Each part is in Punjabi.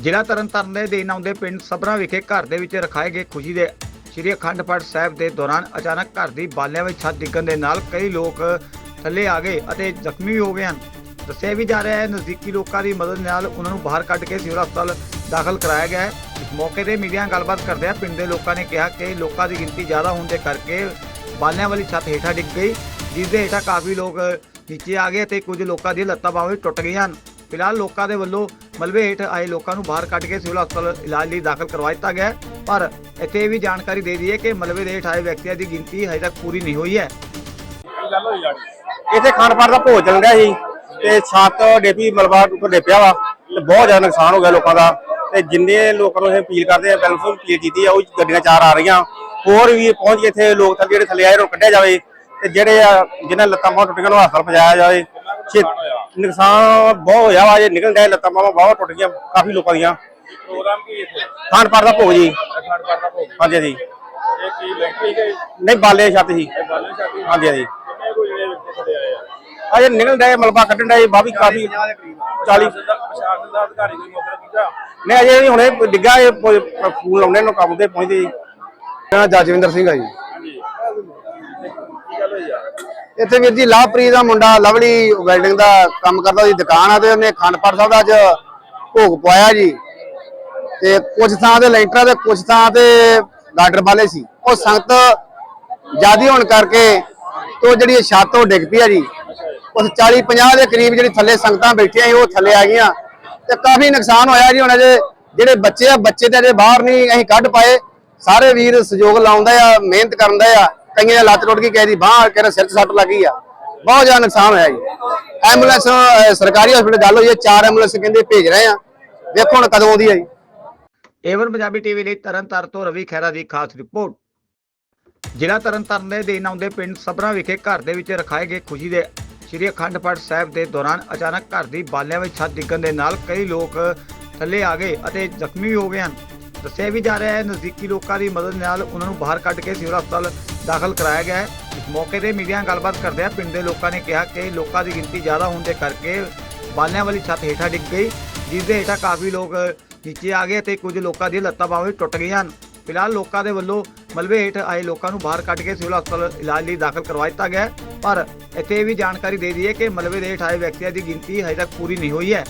ਜ਼ਿਲ੍ਹਾ ਤਰਨਤਾਰਨ ਦੇ ਦੇਨ ਆਉਂਦੇ ਪਿੰਡ ਸਬਰਾ ਵਿਖੇ ਘਰ ਦੇ ਵਿੱਚ ਰਖਾਏ ਗਏ ਖੁਸ਼ੀ ਦੇ ਸ੍ਰੀ ਅਖੰਡ ਪਾਠ ਸਾਹਿਬ ਦੇ ਦੌਰਾਨ ਅਚਾਨਕ ਘਰ ਦੀ ਬਾਲਿਆਂ ਵਿੱਚ ਛੱਤ ਡਿੱਗਣ ਦੇ ਨਾਲ ਕਈ ਲੋਕ ਥੱਲੇ ਆ ਗਏ ਅਤੇ ਜ਼ਖਮੀ ਵੀ ਹੋ ਗਏ ਹਨ। ਦੱਸਿਆ ਵੀ ਜਾ ਰਿਹਾ ਹੈ, ਨਜ਼ਦੀਕੀ ਲੋਕਾਂ ਦੀ ਮਦਦ ਨਾਲ ਉਹਨਾਂ ਨੂੰ ਬਾਹਰ ਕੱਢ ਕੇ ਸਿਵਲ ਹਸਪਤਾਲ ਦਾਖਲ ਕਰਾਇਆ ਗਿਆ ਹੈ। ਇਸ ਮੌਕੇ ਤੇ ਮੀਡੀਆ ਨਾਲ ਗੱਲਬਾਤ ਕਰਦਿਆਂ ਪਿੰਡ ਦੇ ਲੋਕਾਂ ਨੇ ਕਿਹਾ ਕਿ ਲੋਕਾਂ ਦੀ ਗਿਣਤੀ ਜ਼ਿਆਦਾ ਹੋਣ ਦੇ ਕਰਕੇ ਬਾਲਿਆਂ ਵਾਲੀ ਛੱਤ ਹੇਠਾਂ ਡਿੱਗ ਗਈ, ਜਿਸ ਦੇ ਹੇਠਾਂ ਕਾਫੀ ਲੋਕ ਨੀਚੇ ਆ ਗਏ ਤੇ ਕੁਝ ਲੋਕਾਂ ਦੀਆਂ ਲੱਤਾਂ ਬਾਹਾਂ ਵੀ ਟੁੱਟ ਗਈਆਂ ਹਨ। ਫਿਲਹਾਲ ਲੋਕਾਂ ਦੇ ਵੱਲੋਂ ਮਲਬੇ ਹੇਠ ਆਏ ਲੋਕਾਂ ਨੂੰ ਬਾਹਰ ਕੱਢ ਕੇ ਸਿਵਲ ਹਸਪਤਾਲ ਇਲਾਜ ਲਈ ਦਾਖਲ ਕਰਵਾ ਦਿੱਤਾ ਗਿਆ ਪਰ ਇੱਥੇ ਇਹ ਵੀ ਜਾਣਕਾਰੀ ਦੇ ਦਈਏ ਕਿ ਮਲਬੇ ਦੇ ਹੇਠ ਆਏ ਵਿਅਕਤੀਆਂ ਦੀ ਗਿਣਤੀ ਹਜੇ ਤੱਕ ਪੂਰੀ ਨਹੀਂ ਹੋਈ ਹੈ। ਇੱਥੇ ਖਾਣ ਦਾ ਭੋਜ ਚੱਲ ਰਿਹਾ ਸੀ ਤੇ ਛੱਤ ਡੇਪੀ ਮਲਬਾ ਉੱਪਰ ਡੇਪਿਆ ਵਾ ਤੇ ਬਹੁਤ ਜ਼ਿਆਦਾ ਨੁਕਸਾਨ ਹੋ ਗਿਆ ਲੋਕਾਂ ਦਾ। ਤੇ ਜਿੰਨੇ ਲੋਕਾਂ ਨੂੰ ਇਹ ਅਪੀਲ ਕਰਦੇ ਆ ਬਿਲਕੁਲ ਅਪੀਲ ਕੀਤੀ ਆ, ਉਹ ਗੱਡੀਆਂ ਚਾਰ ਆ ਰਹੀਆਂ। ਹੋਰ ਵੀ ਪਹੁੰਚ ਕੇ ਇੱਥੇ ਲੋਕ ਜਿਹੜੇ ਥੱਲੇ ਆਏ ਨੂੰ ਕੱਢਿਆ ਜਾਵੇ ਤੇ ਜਿਹੜੇ ਆ, ਜਿਨ੍ਹਾਂ ਲੱਤਾਂ ਬਹੁਤ ਟੁੱਟ ਗਈਆਂ ਨੂੰ ਹਸਪਤਾਲ ਪਹੁੰਚਾਇਆ ਜਾਵੇ। ਨੁਕਸਾਨ ਬਹੁਤ ਹੋਇਆ ਵਾ ਜੇ ਨਿਕਲ ਗਏ ਲੱਤਾਂ ਬਾਹਾਂ ਬਹੁਤ ਟੁੱਟ ਗਈਆਂ ਕਾਫੀ ਲੋਕਾਂ ਦੀਆਂ। ਪ੍ਰੋਗਰਾਮ ਕੀ ਇੱਥੇ? ਖਾਣ ਪਾਣ ਦਾ ਭੋਜ ਜੀ। ਅਖਾੜ ਕਰਦਾ ਭੋਗ। ਹਾਂਜੀ ਜੀ ਇਹ ਕੀ ਲੈਂਟਰੀ ਗਈ ਨਹੀਂ ਬਾਲੇ ਛੱਤ ਸੀ। ਬਾਲੇ ਸਾਡੀ ਹਾਂਜੀ ਹਾਂਜੀ। ਕਿੰਨੇ ਕੋਈ ਜਿਹੜੇ ਵਿੱਚ ਥੱਲੇ ਆਏ ਆ? ਅਜੇ ਨਿਕਲ ਗਏ ਮਲਬਾ ਕੱਢਣ ਦਾ ਬਾਵੀ ਕਾਫੀ 40 ਪ੍ਰਸ਼ਾਸਨ ਦਾ ਪ੍ਰਸ਼ਾਸਨ ਦਾ ਅਧਿਕਾਰੀ ਕੋਈ ਮੌਕੇ ਪਹੁੰਚਾ ਨਹੀਂ ਅਜੇ ਵੀ ਹੁਣੇ ਡਿੱਗਾ ਇਹ ਫੋਨ ਲਾਉਣੇ ਨੂੰ ਕੰਮ ਤੇ ਪਹੁੰਚਦੇ ਜੀ। ਜਜਵਿੰਦਰ ਸਿੰਘ ਆ ਜੀ ਹਾਂਜੀ ਕੀ ਗੱਲ ਹੋਈ ਆ ਇੱਥੇ ਵੀਰ ਜੀ ਲਵਪ੍ਰੀਤ ਦਾ ਮੁੰਡਾ ਲਵਲੀ ਵੈਲਡਿੰਗ ਦਾ ਕੰਮ ਕਰਦਾ ਉਹਦੀ ਦੁਕਾਨ ਆ ਤੇ ਉਹਨੇ ਖੰਡਪੜ ਸਾਹਿਬ ਦਾ ਅੱਜ ਭੋਗ ਪਵਾਇਆ ਜੀ। ਤੇ ਕੁਝ ਥਾਂ ਤੇ ਲੈਂਟਰਾਂ ਤੇ ਕੁਝ ਥਾਂ ਤੇ ਗਾਡਰ ਵਾਲੇ ਸੀ। ਉਹ ਸੰਗਤ ਜਿਆਦੀ ਹੋਣ ਕਰਕੇ ਤੋਂ ਜਿਹੜੀ ਛੱਤ ਉਹ ਡਿੱਗ ਪਈ ਆ ਜੀ। ਉਸ 40 50 ਦੇ ਕਰੀਬ ਜਿਹੜੀ ਥੱਲੇ ਸੰਗਤਾਂ ਬੈਠੀਆਂ ਸੀ, ਉਹ ਥੱਲੇ ਆ ਗਈਆਂ। ਤੇ ਕਾਫੀ ਨੁਕਸਾਨ ਹੋਇਆ ਜੀ ਹੁਣ ਅਜੇ। ਜਿਹੜੇ ਬੱਚੇ ਆ, ਬੱਚੇ ਤੇ ਅਜੇ ਬਾਹਰ ਨਹੀਂ ਅਸੀਂ ਕੱਢ ਪਾਏ। ਸਾਰੇ ਵੀਰ ਸਹਿਯੋਗ ਲਾਉਂਦਾ ਆ, ਮਿਹਨਤ ਕਰਦਾ ਆ। ਕਈਆਂ ਦੀ ਲੱਤ ਟੁੱਟ ਗਈ ਕਿਸੇ ਦੀ ਬਾਹ ਕਿਸੇ ਸਿਰ 'ਚ ਸੱਟ ਲੱਗੀ ਆ। ਬਹੁਤ ਜ਼ਿਆਦਾ ਨੁਕਸਾਨ ਹੋਇਆ ਜੀ। ਐਂਬੂਲੈਂਸ ਸਰਕਾਰੀ ਹਸਪੀਟਲ ਗੱਲ ਹੋਈ ਹੈ, ਚਾਰ ਐਂਬੂਲੈਂਸ ਕਹਿੰਦੇ ਭੇਜ ਰਹੇ ਆ। ਵੇਖੋ ਹੁਣ ਕਦੋਂ ਆਉਂਦੀ ਹੈ ਜੀ। ਏਵਨ ਪੰਜਾਬੀ ਟੀਵੀ ਲਈ ਤਰਨਤਾਰਨ ਤੋਂ ਰਵੀ ਖਹਿਰਾ ਦੀ ਖਾਸ ਰਿਪੋਰਟ। ਜ਼ਿਲ੍ਹਾ ਤਰਨਤਾਰਨ ਦੇ ਦੇਨ ਆਉਂਦੇ ਪਿੰਡ ਸਬਰਾ ਵਿਖੇ ਘਰ ਦੇ ਵਿੱਚ ਰਖਾਏ ਗਏ ਖੁਸ਼ੀ ਦੇ ਸ੍ਰੀ ਅਖੰਡ ਪਾਠ ਸਾਹਿਬ ਦੇ ਦੌਰਾਨ ਅਚਾਨਕ ਘਰ ਦੀ ਬਾਲਿਆਂ ਵਿੱਚ ਛੱਤ ਡਿੱਗਣ ਦੇ ਨਾਲ ਕਈ ਲੋਕ ਥੱਲੇ ਆ ਗਏ ਅਤੇ ਜ਼ਖਮੀ ਵੀ ਹੋ ਗਏ ਹਨ। ਦੱਸਿਆ ਵੀ ਜਾ ਰਿਹਾ ਹੈ ਨਜ਼ਦੀਕੀ ਲੋਕਾਂ ਦੀ ਮਦਦ ਨਾਲ ਉਹਨਾਂ ਨੂੰ ਬਾਹਰ ਕੱਢ ਕੇ ਸਿਵਲ ਹਸਪਤਾਲ ਦਾਖਲ ਕਰਾਇਆ ਗਿਆ ਹੈ। ਇਸ ਮੌਕੇ ਤੇ ਮੀਡੀਆ ਨਾਲ ਗੱਲਬਾਤ ਕਰਦਿਆਂ ਪਿੰਡ ਦੇ ਲੋਕਾਂ ਨੇ ਕਿਹਾ ਕਿ ਲੋਕਾਂ ਦੀ ਗਿਣਤੀ ਜ਼ਿਆਦਾ ਹੋਣ ਦੇ ਕਰਕੇ ਬਾਲਿਆਂ ਵਾਲੀ ਛੱਤ ਹੇਠਾਂ ਡਿੱਗ ਗਈ ਜਿਸ ਦੇ ਹੇਠਾਂ ਕਾਫੀ ਲੋਕ ਨੀਚੇ ਆ ਗਏ ਤੇ ਕੁਝ ਲੋਕਾਂ ਦੀਆਂ ਲੱਤਾਂ ਬਾਹਾਂ ਵੀ ਟੁੱਟ ਗਈਆਂ ਹਨ। ਫਿਲਹਾਲ ਲੋਕਾਂ ਦੇ ਵੱਲੋਂ ਮਲਬੇ ਹੇਠ ਆਏ ਲੋਕਾਂ ਨੂੰ ਬਾਹਰ ਕੱਢ ਕੇ ਸਿਵਲ ਹਸਪਤਾਲ ਇਲਾਜ ਲਈ ਦਾਖਲ ਕਰਵਾ ਦਿੱਤਾ ਗਿਆ ਹੈ। ਪਰ ਇੱਥੇ ਇਹ ਵੀ ਜਾਣਕਾਰੀ ਦੇ ਦਈਏ ਕਿ ਮਲਬੇ ਦੇ ਹੇਠ ਆਏ ਵਿਅਕਤੀਆਂ ਦੀ ਗਿਣਤੀ ਹਜੇ ਤੱਕ ਪੂਰੀ ਨਹੀਂ ਹੋਈ ਹੈ।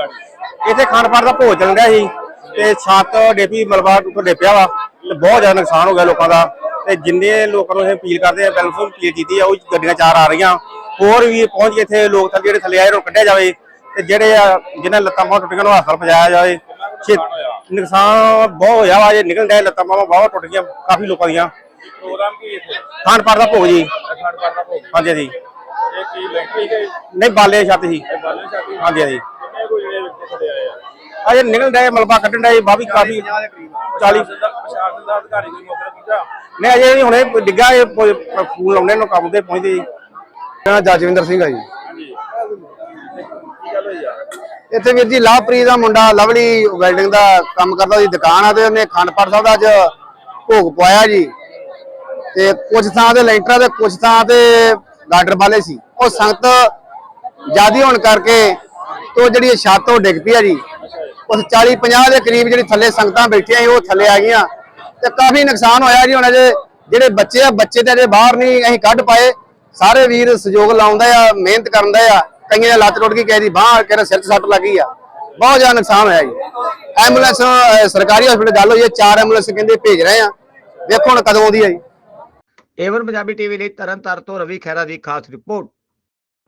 ਆ? ਇੱਥੇ ਖਾਣ ਪਾਣ ਦਾ ਭੋਜ ਚੱਲ ਰਿਹਾ ਸੀ। ਤੇ ਛੱਤ ਡੇਪੀ ਮਲਬਾ ਉੱਪਰ ਡੇਪਿਆ ਵਾ ਤੇ ਬਹੁਤ ਜ਼ਿਆਦਾ ਨੁਕਸਾਨ ਹੋ ਗਿਆ ਲੋਕਾਂ ਦਾ ਤੇ ਜਿੰਨੇ ਲੋਕਾਂ ਨੂੰ ਇਹ ਅਪੀਲ ਕਰਦੇ ਆ ਬਿਲਕੁਲ ਅਪੀਲ ਕੀਤੀ ਆ ਉਹ ਗੱਡੀਆਂ ਚਾਰ ਆ ਰਹੀਆਂ। ਹੋਰ ਵੀ ਪਹੁੰਚ ਕੇ ਇੱਥੇ ਲੋਕ ਥੱਲੇ ਜਿਹੜੇ ਥੱਲੇ ਆਏ ਨੂੰ ਕੱਢਿਆ ਜਾਵੇ ਤੇ ਜਿਹੜੇ ਆ ਜਿਨ੍ਹਾਂ ਲੱਤਾਂ ਬਾਹਾਂ ਟੁੱਟ ਗਈਆਂ ਨੂੰ ਹਸਪਤਾਲ ਪਹੁੰਚਾਇਆ ਜਾਵੇ। ਨੁਕਸਾਨ ਬਹੁਤ ਹੋਇਆ ਵਾ ਜੇ ਨਿਕਲ ਗਏ ਲੱਤਾਂ ਬਾਹਾਂ ਬਹੁਤ ਟੁੱਟ ਗਈਆਂ ਕਾਫੀ ਲੋਕਾਂ ਦੀਆਂ। ਪ੍ਰੋਗਰਾਮ ਕੀ ਇੱਥੇ? ਖਾਣ ਪਾਣ ਦਾ ਭੋਜ ਜੀ। ਅਖਾੜ ਕਰਦਾ ਭੋਗ। ਹਾਂਜੀ ਹਾਂਜੀ। ਇਹ ਕੀ ਲੈਂਟਰੀ ਗਈ ਨਹੀਂ ਬਾਲੇ ਛੱਤ ਸੀ ਬਾਲੇ ਸਾਡੀ ਹਾਂਜੀ ਹਾਂਜੀ ਕਿੰਨੇ ਕੋਈ ਜਿਹੜੇ ਵਿੱਚ ਥੱਲੇ ਆਏ ਆ ਅਜੇ ਨਿਕਲ ਗਏ ਮਲਬਾ ਕੱਢਣ ਦਾ ਬਾਵੀ ਕਾਫੀ 40 ਪ੍ਰਸ਼ਾਸਨ ਦਾ ਅਧਿਕਾਰੀ ਕੋਈ ਮੌਕੇ ਤੇ ਨਹੀਂ, ਅਜੇ ਵੀ ਹੁਣੇ ਡਿੱਗਾ ਇਹ ਫੋਨ ਲਾਉਣੇ ਨੂੰ, ਕੰਮ ਤੇ ਪਹੁੰਚਦੇ ਜੀ। ਮੇਰਾ ਜਜਵਿੰਦਰ ਸਿੰਘ ਆ ਜੀ। ਇੱਥੇ ਵੀਰ ਜੀ, ਲਵਪ੍ਰੀਤ ਦਾ ਮੁੰਡਾ ਲਵਲੀ ਵੈਲਡਿੰਗ ਦਾ ਕੰਮ ਕਰਦਾ ਉਹਦੀ ਦੁਕਾਨ ਆ ਤੇ ਉਹਨੇ ਖੰਡਪੜ ਸਾਹਿਬ ਦਾ ਅੱਜ ਭੋਗ ਪਵਾਇਆ ਜੀ। ਤੇ ਕੁਝ ਥਾਂ ਤੇ ਲੈਂਟਰਾਂ ਤੇ ਕੁਝ ਥਾਂ ਤੇ ਗਾਡਰ ਵਾਲੇ ਸੀ। ਉਹ ਸੰਗਤ ਜਿਆਦੀ ਹੋਣ ਕਰਕੇ ਤੋਂ ਜਿਹੜੀ ਛੱਤ ਉਹ ਡਿੱਗ ਪਈ ਆ ਜੀ। ਉਸ 40 50 ਦੇ ਕਰੀਬ ਜਿਹੜੀ ਥੱਲੇ ਸੰਗਤਾਂ ਬੈਠੀਆਂ ਸੀ, ਉਹ ਥੱਲੇ ਆ ਗਈਆਂ। ਤੇ ਕਾਫੀ ਨੁਕਸਾਨ ਹੋਇਆ ਜੀ ਹੁਣ ਅਜੇ। ਜਿਹੜੇ ਬੱਚੇ ਆ, ਬੱਚੇ ਤੇ ਅਜੇ ਬਾਹਰ ਨਹੀਂ, ਅਸੀਂ ਕੱਢ ਪਾਏ। ਸਾਰੇ ਵੀਰ ਸਹਿਯੋਗ ਲਾਉਂਦਾ ਆ, ਮਿਹਨਤ ਕਰਦਾ ਆ। ਕਈਆਂ ਦੀ ਲੱਤ ਟੁੱਟ ਗਈ, ਕਿਸੇ ਦੀ ਬਾਹ, ਕਿਸੇ ਦੇ ਸਿਰ 'ਚ ਸੱਟ ਲੱਗੀ ਆ। ਬਹੁਤ ਜ਼ਿਆਦਾ ਨੁਕਸਾਨ ਹੋਇਆ ਜੀ। ਐਂਬੂਲੈਂਸ ਸਰਕਾਰੀ ਹਸਪੀਟਲ ਗੱਲ ਹੋਈ ਹੈ, ਚਾਰ ਐਂਬੂਲੈਂਸ ਕਹਿੰਦੇ ਭੇਜ ਰਹੇ ਆ। ਵੇਖੋ ਹੁਣ ਕਦੋਂ ਆਉਂਦੀ ਹੈ ਜੀ। ਏਵਨ ਪੰਜਾਬੀ ਟੀਵੀ ਲਈ ਤਰਨਤਾਰਨ ਤੋਂ ਰਵੀ ਖਹਿਰਾ ਦੀ ਖਾਸ ਰਿਪੋਰਟ।